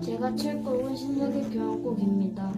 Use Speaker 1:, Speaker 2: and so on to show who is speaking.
Speaker 1: 제가 칠 곡은 신나게 교향곡입니다.